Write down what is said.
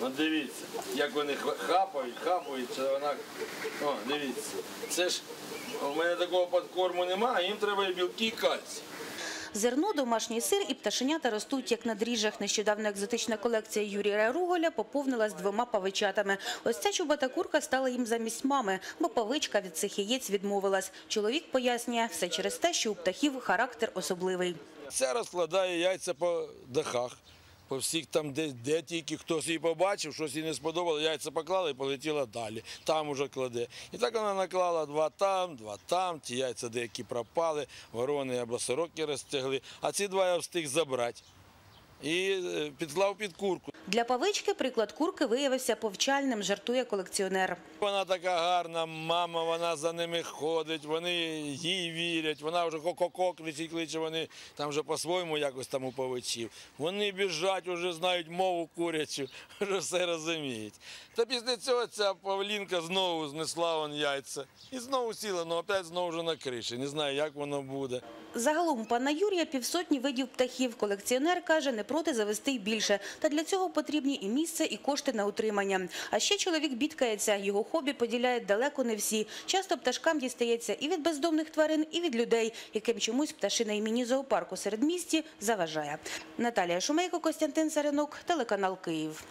Ну дивіться, як вони хапають, хапають, це вона. О, дивіться. Це ж у мене такого подкорму немає, їм треба і білки і кальцій. Зерно, домашній сир і пташенята ростуть як на дріжджах. Нещодавно екзотична колекція Юрія Руголя поповнилась двома павичатами. Ось ця чубата курка стала їм замість мами, бо павичка від цих яєць відмовилась. Чоловік пояснює, все через те, що у птахів характер особливий. Ця розкладає яйця по дахах. По всіх там, де, де тільки хтось її побачив, щось їй не сподобало, яйця поклала і полетіла далі. Там уже кладе. І так вона наклала два там, два там, ті яйця деякі пропали, ворони або сороки розтягли, а ці два я встиг забрати. І е, підклав під курку. Для павички приклад курки виявився повчальним, жартує колекціонер. Вона така гарна, мама, вона за ними ходить, вони їй вірять, вона вже ко-ко-ко кричить, кличе, вони там вже по-своєму якось там у павичів. Вони біжать, вже знають мову курячу, вже все розуміють. Та після цього ця павлінка знову знесла вон яйця. І знову сіла, але опять знову вже на криші. Не знаю, як воно буде. Загалом пана Юрія півсотні видів птахів. Колекціонер каже, не проти завести й більше. Та для цього потрібні і місце, і кошти на утримання. А ще чоловік бідкається. Його хобі поділяють далеко не всі. Часто пташкам дістається і від бездомних тварин, і від людей, яким чомусь пташина імені зоопарку серед місті заважає. Наталія Шумейко, Костянтин Саренок, телеканал Київ.